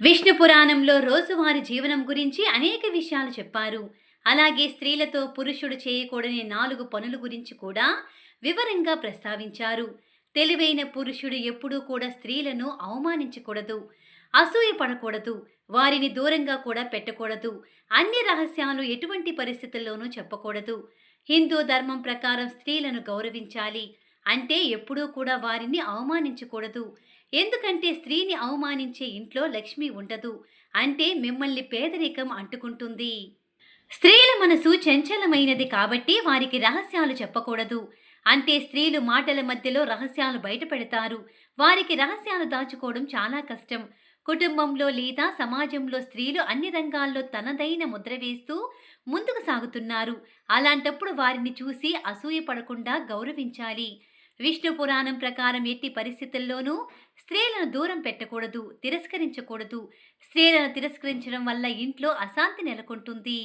విష్ణు పురాణంలో రోజువారి జీవనం గురించి అనేక విషయాలు చెప్పారు. అలాగే స్త్రీలతో పురుషుడు చేయకూడని నాలుగు పనుల గురించి కూడా వివరంగా ప్రస్తావించారు. తెలివైన పురుషుడు ఎప్పుడూ కూడా స్త్రీలను అవమానించకూడదు అసూయ పడకూడదు వారిని దూరంగా కూడా పెట్టకూడదు అన్ని రహస్యాలు ఎటువంటి పరిస్థితుల్లోనూ చెప్పకూడదు. హిందూ ధర్మం ప్రకారం స్త్రీలను గౌరవించాలి అంటే ఎప్పుడూ కూడా వారిని అవమానించకూడదు. ఎందుకంటే స్త్రీని అవమానించే ఇంట్లో లక్ష్మి ఉండదు. అంటే మిమ్మల్ని పేదరికం అంటుకుంటుంది. స్త్రీల మనసు చంచలమైనది కాబట్టి వారికి రహస్యాలు చెప్పకూడదు. అంటే స్త్రీలు మాటల మధ్యలో రహస్యాలు బయటపెడతారు. వారికి రహస్యాలు దాచుకోవడం చాలా కష్టం. కుటుంబంలో లేదా సమాజంలో స్త్రీలు అన్ని రంగాల్లో తనదైన ముద్ర వేస్తూ ముందుకు సాగుతున్నారు. అలాంటప్పుడు వారిని చూసి అసూయ పడకుండా గౌరవించాలి. విష్ణు పురాణం ప్రకారం ఎట్టి పరిస్థితుల్లోనూ స్త్రీలను దూరం పెట్టకూడదు తిరస్కరించకూడదు. స్త్రీలను తిరస్కరించడం వల్ల ఇంట్లో అశాంతి నెలకొంటుంది.